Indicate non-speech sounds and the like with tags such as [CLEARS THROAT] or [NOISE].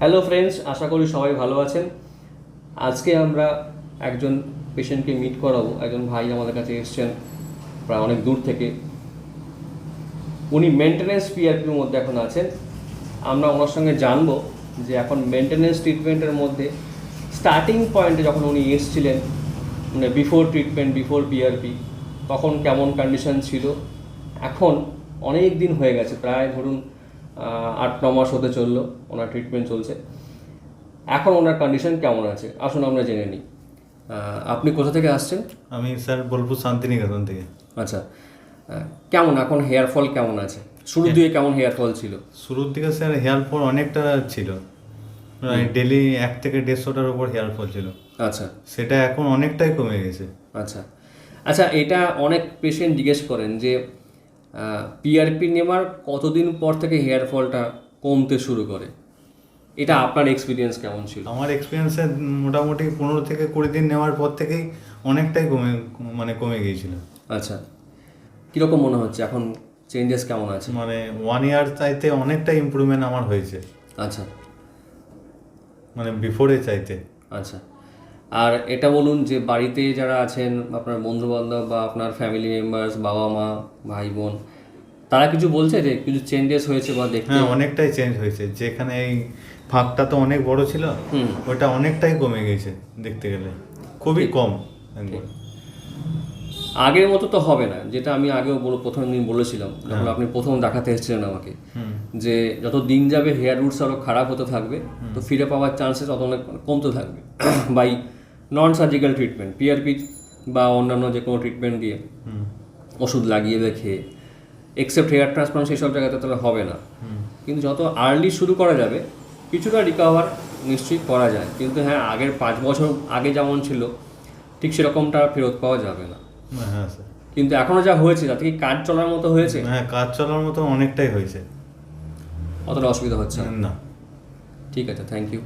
Hello friends আশা করি সবাই ভালো আছেন। আজকে আমরা একজন পেশেন্টকে মিট করাবো। একজন ভাই আমাদের কাছে এসছেন প্রায় অনেক দূর থেকে। উনি মেনটেনেন্স পিআরপির মধ্যে এখন আছেন। আমরা ওনার সঙ্গে জানব যে এখন মেনটেনেন্স ট্রিটমেন্টের মধ্যে স্টার্টিং পয়েন্টে যখন উনি এসছিলেন মানে বিফোর ট্রিটমেন্ট বিফোর পিআরপি তখন কেমন কন্ডিশন ছিল? এখন অনেক দিন হয়ে গেছে। প্রায় ধরুন আট ন মাস হতে চলল ওনার ট্রিটমেন্ট চলছে। এখন ওনার কন্ডিশন কেমন আছে? আসুন আমরা জেনে নিই। আপনি কোথা থেকে আসছেন? আমি স্যার বোলপুর শান্তিনিকেতন থেকে। আচ্ছা। কেমন এখন হেয়ার ফল কেমন আছে? শুরুর দিকে কেমন হেয়ার ফল ছিল? শুরুর দিকে স্যার হেয়ার ফল অনেকটা ছিল। ডেলি এক থেকে দেড়শোটার উপর হেয়ার ফল ছিল। আচ্ছা। সেটা এখন অনেকটাই কমে গেছে। আচ্ছা। আচ্ছা এটা অনেক পেশেন্ট জিজ্ঞেস করেন যে পিআরপি নেওয়ার কতদিন পর থেকে হেয়ার ফলটা কমতে শুরু করে? এটা আপনার এক্সপিরিয়েন্স কেমন ছিল? আমার এক্সপিরিয়েন্সে মোটামুটি পনেরো থেকে কুড়ি দিন নেওয়ার পর থেকেই অনেকটাই কমে মানে কমে গিয়েছিল। আচ্ছা। কীরকম মনে হচ্ছে? এখন চেঞ্জেস কেমন আছে? মানে ওয়ান ইয়ার চাইতে অনেকটা ইমপ্রুভমেন্ট আমার হয়েছে। আচ্ছা। মানে বিফোরে চাইতে। আচ্ছা। আর এটা বলুন যে বাড়িতে যারা আছেন আপনার বন্ধু বান্ধব বা আপনার ফ্যামিলি মেম্বার্স বাবা মা ভাই বোন তারা কিছু বলছে যে কিছু চেঞ্জেস হয়েছে বা দেখতে? হ্যাঁ অনেকটাই চেঞ্জ হয়েছে। যেখানে এই ফাঁকটা তো অনেক বড় ছিল ওটা অনেকটাই কমে গেছে দেখতে গেলে। খুবই কম আগের মতো তো হবে না যেটা আমি আগেও বলো প্রথম দিন বলেছিলাম যখন আপনি প্রথম দেখাতে এসেছিলেন আমাকে যে যত দিন যাবে হেয়ার রুটস আরও খারাপ হতে থাকবে তো ফিরে পাওয়ার চান্সেস তত অনেক কমতে থাকবে। [CLEARS THROAT] By non surgical treatment PRP বা অন্যান্য যে কোনো ট্রিটমেন্ট দিয়ে ওষুধ লাগিয়ে রেখে এক্সেপ্ট হেয়ার ট্রান্সপ্লান্ট সেই সব জায়গাতে তাহলে হবে না। কিন্তু যত আর্লি শুরু করা যাবে কিছুটা রিকভার নিশ্চয়ই করা যায়। কিন্তু হ্যাঁ আগের পাঁচ বছর আগে যেমন ছিল ঠিক সেরকমটা ফেরত পাওয়া যাবে না। হ্যাঁ স্যার। কিন্তু এখনও যা হয়েছে তাতে কি কাজ চলার মতো হয়েছে? হ্যাঁ কাজ চলার মতো অনেকটাই হয়েছে। অতটা অসুবিধা হচ্ছে না। ঠিক আছে থ্যাংক ইউ